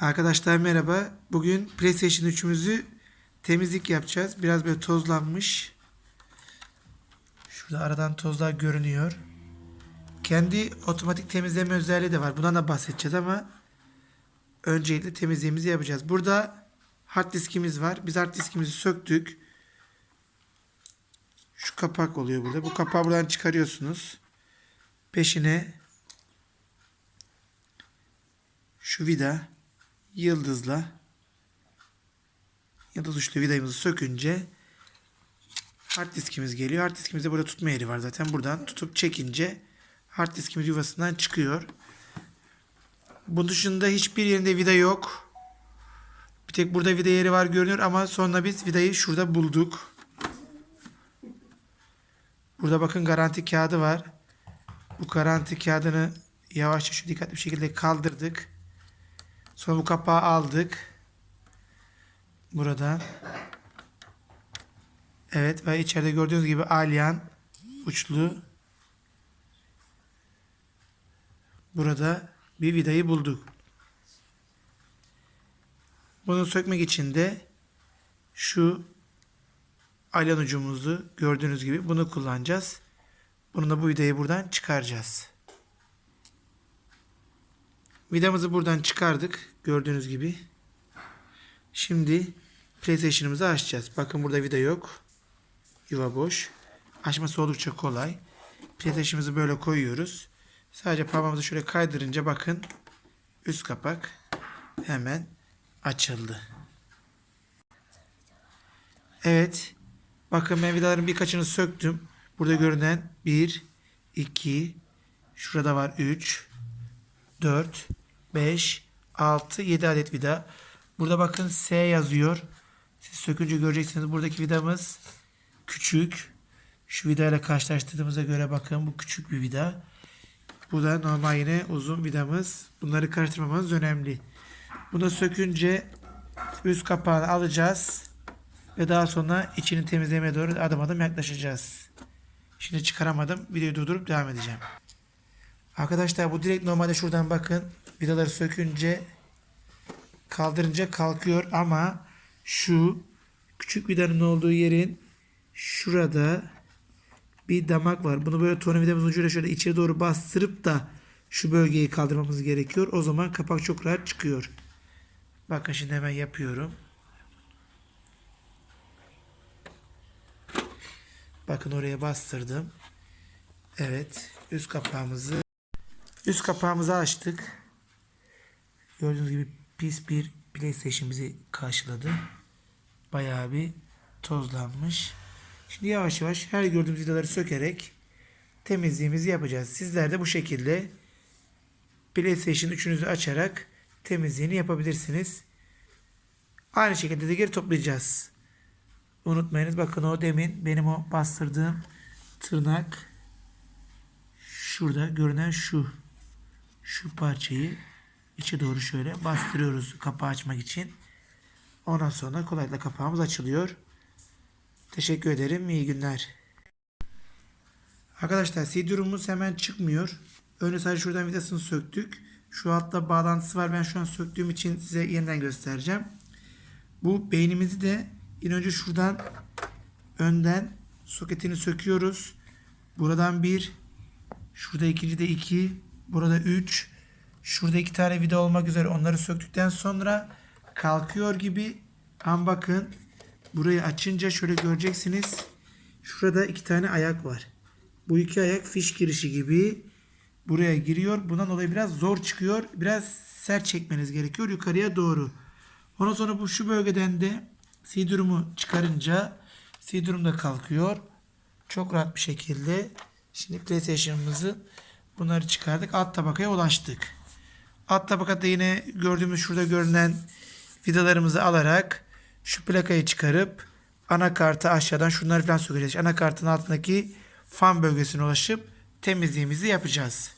Arkadaşlar merhaba. Bugün PlayStation 3'ümüzü temizlik yapacağız. Biraz böyle tozlanmış. Şurada aradan tozlar görünüyor. Kendi otomatik temizleme özelliği de var. Bundan da bahsedeceğiz ama öncelikle temizliğimizi yapacağız. Burada hard diskimiz var. Biz hard diskimizi söktük. Şu kapak oluyor burada. Bu kapağı buradan çıkarıyorsunuz. Peşine şu vida yıldızla yıldız uçlu vidamızı sökünce hard diskimiz geliyor. Hard diskimizde burada tutma yeri var zaten. Buradan tutup çekince hard diskimiz yuvasından çıkıyor. Bu dışında hiçbir yerinde vida yok. Bir tek burada vida yeri var görünüyor ama sonra biz vidayı şurada bulduk. Burada bakın garanti kağıdı var. Bu garanti kağıdını yavaşça şu dikkatli bir şekilde kaldırdık. Sonra bu kapağı aldık. Buradan. Evet ve içeride gördüğünüz gibi alyan uçlu. Burada bir vidayı bulduk. Bunu sökmek için de şu alyan ucumuzu gördüğünüz gibi bunu kullanacağız. Bunu da bu vidayı buradan çıkaracağız. Vidamızı buradan çıkardık. Gördüğünüz gibi. Şimdi PlayStation'ımızı açacağız. Bakın burada vida yok. Yuva boş. Açması oldukça kolay. PlayStation'ımızı böyle koyuyoruz. Sadece parmağımızı şöyle kaydırınca bakın üst kapak hemen açıldı. Evet. Bakın ben vidaların birkaçını söktüm. Burada görünen 1, 2, şurada var 3, 4, 5, 6, 7 adet vida. Burada bakın S yazıyor. Siz sökünce göreceksiniz. Buradaki vidamız küçük. Şu vida ile karşılaştırdığımıza göre bakın bu küçük bir vida. Bu da normal yine uzun vidamız. Bunları karıştırmamamız önemli. Bunu sökünce üst kapağını alacağız. Ve daha sonra içini temizlemeye doğru adım adım yaklaşacağız. Şimdi çıkaramadım. Videoyu durdurup devam edeceğim. Arkadaşlar bu direkt normalde şuradan bakın. Vidaları sökünce kaldırınca kalkıyor ama şu küçük vidanın olduğu yerin şurada bir damak var. Bunu böyle tornavidamızın ucuyla şöyle içeri doğru bastırıp da şu bölgeyi kaldırmamız gerekiyor. O zaman kapak çok rahat çıkıyor. Bakın şimdi hemen yapıyorum. Bakın oraya bastırdım. Evet. Üst kapağımızı üst kapağımızı açtık. Gördüğünüz gibi pis bir PlayStation bizi karşıladı. Bayağı bir tozlanmış. Şimdi yavaş yavaş her gördüğümüz vidaları sökerek temizliğimizi yapacağız. Sizler de bu şekilde PlayStation 3'ünüzü açarak temizliğini yapabilirsiniz. Aynı şekilde de geri toplayacağız. Unutmayınız bakın o demin benim o bastırdığım tırnak şurada görünen şu şu parçayı içe doğru şöyle bastırıyoruz kapağı açmak için. Ondan sonra kolaylıkla kapağımız açılıyor. Teşekkür ederim. İyi günler. Arkadaşlar CD-ROM'umuz hemen çıkmıyor. Önce sadece şuradan vidasını söktük. Şu altta bağlantısı var. Ben şu an söktüğüm için size yeniden göstereceğim. Bu beynimizi de yine önce şuradan önden soketini söküyoruz. Buradan bir, şurada ikinci de iki, burada üç, şurada iki tane vida olmak üzere onları söktükten sonra kalkıyor gibi ama bakın burayı açınca şöyle göreceksiniz. Şurada iki tane ayak var. Bu iki ayak fiş girişi gibi buraya giriyor. Bundan dolayı biraz zor çıkıyor. Biraz sert çekmeniz gerekiyor yukarıya doğru. Ondan sonra bu şu bölgeden de C durumu çıkarınca C durum da kalkıyor. Çok rahat bir şekilde şimdi PlayStation'ımızı bunları çıkardık. Alt tabakaya ulaştık. Alt tabakada yine gördüğümüz şurada görünen vidalarımızı alarak şu plakayı çıkarıp anakartı aşağıdan şunları falan sökeceğiz. Anakartın altındaki fan bölgesine ulaşıp temizliğimizi yapacağız.